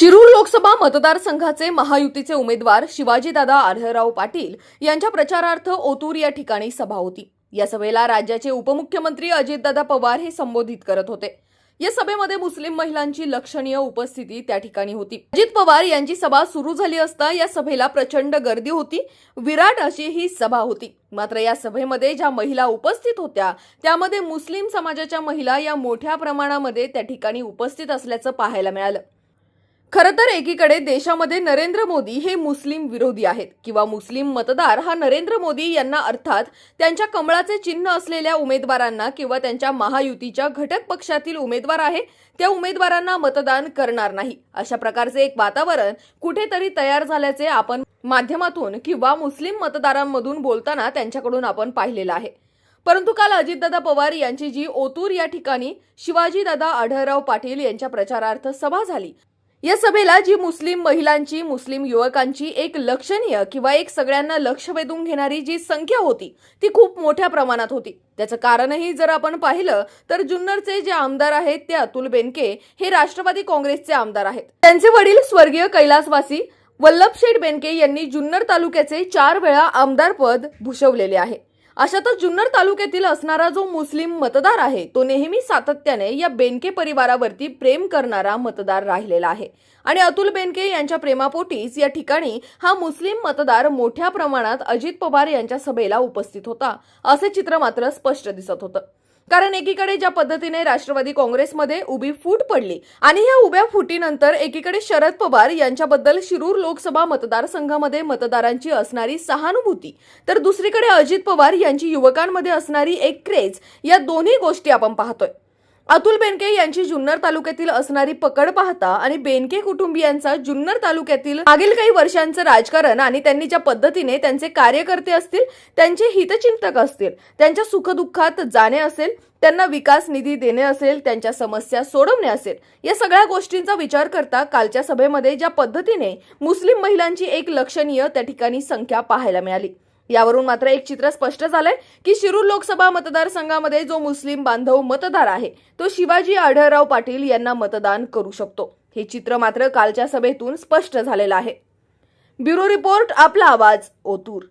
शिरूर लोकसभा मतदारसंघाचे महायुतीचे उमेदवार शिवाजीदादा आढळराव पाटील यांच्या प्रचारार्थ ओतूर या ठिकाणी सभा होती. या सभेला राज्याचे उपमुख्यमंत्री अजितदादा पवार हे संबोधित करत होते. या सभेमध्ये मुस्लिम महिलांची लक्षणीय उपस्थिती त्या ठिकाणी होती. अजित पवार यांची सभा सुरू झाली असता या सभेला प्रचंड गर्दी होती. विराट अशी ही सभा होती. मात्र या सभेमध्ये ज्या महिला उपस्थित होत्या त्यामध्ये मुस्लिम समाजाच्या महिला या मोठ्या प्रमाणामध्ये त्या ठिकाणी उपस्थित असल्याचं पाहायला मिळालं. खरं तर एकीकडे देशामध्ये नरेंद्र मोदी हे मुस्लिम विरोधी आहेत किंवा मुस्लिम मतदार हा नरेंद्र मोदी यांना अर्थात त्यांच्या कमळाचे चिन्ह असलेल्या उमेदवारांना किंवा त्यांच्या महायुतीच्या घटक पक्षातील उमेदवार आहे त्या उमेदवारांना मतदान करणार नाही. अशा प्रकारचे एक वातावरण कुठेतरी तयार झाल्याचे आपण माध्यमातून किंवा मुस्लिम मतदारांमधून बोलताना त्यांच्याकडून आपण पाहिलेलं आहे. परंतु काल अजितदादा पवार यांची जी ओतूर या ठिकाणी शिवाजीदादा आढळराव पाटील यांच्या प्रचारार्थ सभा झाली या सभेला जी मुस्लिम महिलांची मुस्लिम युवकांची एक लक्षणीय किंवा एक सगळ्यांना लक्ष वेधून घेणारी जी संख्या होती ती खूप मोठ्या प्रमाणात होती. त्याचं कारणही जर आपण पाहिलं तर जुन्नरचे जे आमदार आहेत ते अतुल बेनके हे राष्ट्रवादी काँग्रेसचे आमदार आहेत. त्यांचे वडील स्वर्गीय कैलासवासी वल्लभशेठ बेनके यांनी जुन्नर तालुक्याचे चार वेळा आमदारपद भूषवलेले आहे. अशातच जुन्नर तालुक्यातील असणारा जो मुस्लिम मतदार आहे तो नेहमी सातत्याने या बेनके परिवारावरती प्रेम करणारा मतदार राहिलेला आहे. आणि अतुल बेनके यांच्या प्रेमापोटीच या ठिकाणी हा मुस्लिम मतदार मोठ्या प्रमाणात अजित पवार यांच्या सभेला उपस्थित होता असे चित्र मात्र स्पष्ट दिसत होतं. कारण एकीकडे ज्या पद्धतीने राष्ट्रवादी काँग्रेसमध्ये उभी फूट पडली आणि या उभ्या फुटीनंतर एकीकडे शरद पवार यांच्याबद्दल शिरूर लोकसभा मतदारसंघामध्ये मतदारांची असणारी सहानुभूती तर दुसरीकडे अजित पवार यांची युवकांमध्ये असणारी एक क्रेज या दोन्ही गोष्टी आपण पाहतोय. अतुल बेनके यांची जुन्नर तालुक्यातील असणारी पकड पाहता आणि बेनके कुटुंबियांचा जुन्नर तालुक्यातील मागील काही वर्षांचं राजकारण आणि त्यांनी ज्या पद्धतीने त्यांचे कार्यकर्ते असतील त्यांचे हितचिंतक असतील त्यांच्या सुखदुःखात जाणे असेल त्यांना विकास निधी देणे असेल त्यांच्या समस्या सोडवणे असेल या सगळ्या गोष्टींचा विचार करता कालच्या सभेमध्ये ज्या पद्धतीने मुस्लिम महिलांची एक लक्षणीय त्या ठिकाणी संख्या पाहायला मिळाली. यावरून मात्र एक चित्र स्पष्ट झालंय की शिरूर लोकसभा मतदारसंघामध्ये जो मुस्लिम बांधव मतदार आहे तो शिवाजी आढळराव पाटील यांना मतदान करू शकतो. हे चित्र मात्र कालच्या सभेतून स्पष्ट झालेलं आहे. ब्युरो रिपोर्ट आपला आवाज ओतूर.